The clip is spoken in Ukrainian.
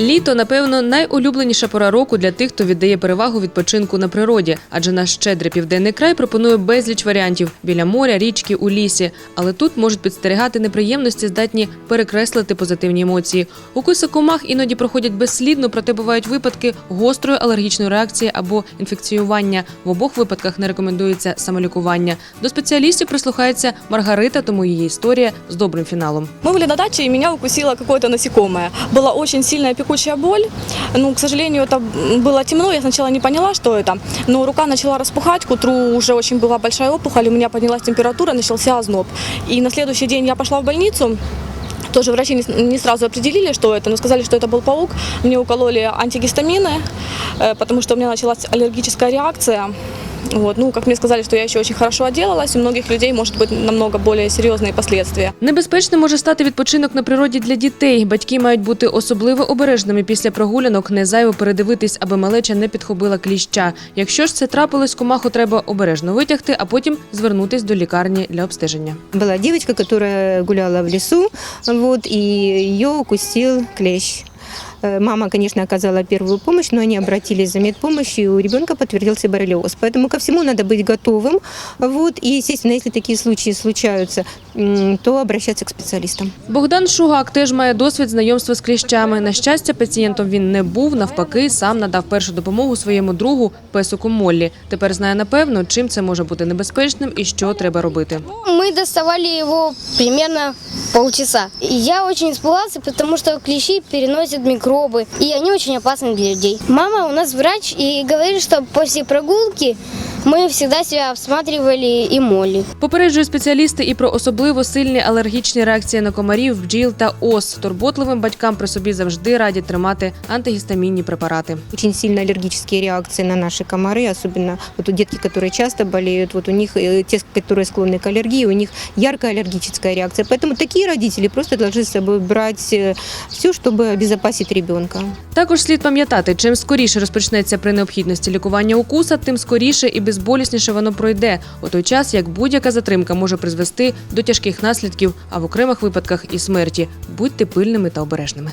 Літо, напевно, найулюбленіша пора року для тих, хто віддає перевагу відпочинку на природі, адже наш щедрий південний край пропонує безліч варіантів біля моря, річки, у лісі. Але тут можуть підстерігати неприємності, здатні перекреслити позитивні емоції. Укуси комах іноді проходять безслідно, проте бувають випадки гострої алергічної реакції або інфекціювання. В обох випадках не рекомендується самолікування. До спеціалістів прислухається Маргарита, тому її історія з добрим фіналом. Мы были на даче, и меня укусило какое-то насекомое. Была очень сильная пекучая боль. Ну, к сожалению, это было темно, я сначала не поняла, что это. Но рука начала распухать, к утру уже очень была большая опухоль, у меня поднялась температура, начался озноб. И на следующий день я пошла в больницу, тоже врачи не, не сразу определили, что это, но сказали, что это был паук. Мне укололи антигистамины, э, потому что у меня началась аллергическая реакция. Вот. Ну, как мне сказали, что я еще очень хорошо отделалась, у многих людей может быть намного более серьезные последствия. Небезпечним може стати відпочинок на природі для дітей. Батьки мають бути особливо обережними після прогулянок, не зайво передивитись, аби малеча не підхопила кліща. Якщо ж це трапилось, комаху треба обережно витягти, а потім звернутись до лікарні для обстеження. Была девочка, которая гуляла в лесу, вот, и ее укусил клещ. Э, Мама, конечно, оказала первую помощь, но они обратились за медпомощью, и у ребенка подтвердился боррелиоз. Поэтому ко всему надо быть готовым. Вот, и, естественно, если такие случаи случаются, м, то обращаться к специалистам. Богдан Шугак теж має досвід знайомства з кліщами. На щастя, пацієнтом він не був. Навпаки, сам надав першу допомогу своєму другу песику Моллі. Тепер знає напевно, чим це може бути небезпечним і що треба робити. Мы доставали его примерно полчаса. И я очень испугался, потому что клещи переносят микробы, и они очень опасны для людей. Мама у нас врач и говорит, что после прогулки мы всегда себя обсматривали и моли. Попереджують спеціалісти і про особливо сильні алергічні реакції на комарів, бджіл та ос. Турботливим батькам при собі завжди радять тримати антигістамінні препарати. Очень сильно аллергические реакции на наши комары, особенно вот у детки, которые часто болеют, вот у них, э, те, которые склонны к аллергии, у них яркая аллергическая реакция. Поэтому такие родители просто должны с собой брать все, чтобы обезопасить ребенка. Також слід пам'ятати, чим скоріше розпочнеться при необхідності лікування укуса, тим скоріше і безболісніше воно пройде. У той час як будь-яка затримка може призвести до тяжких наслідків, а в окремих випадках і смерті. Будьте пильними та обережними.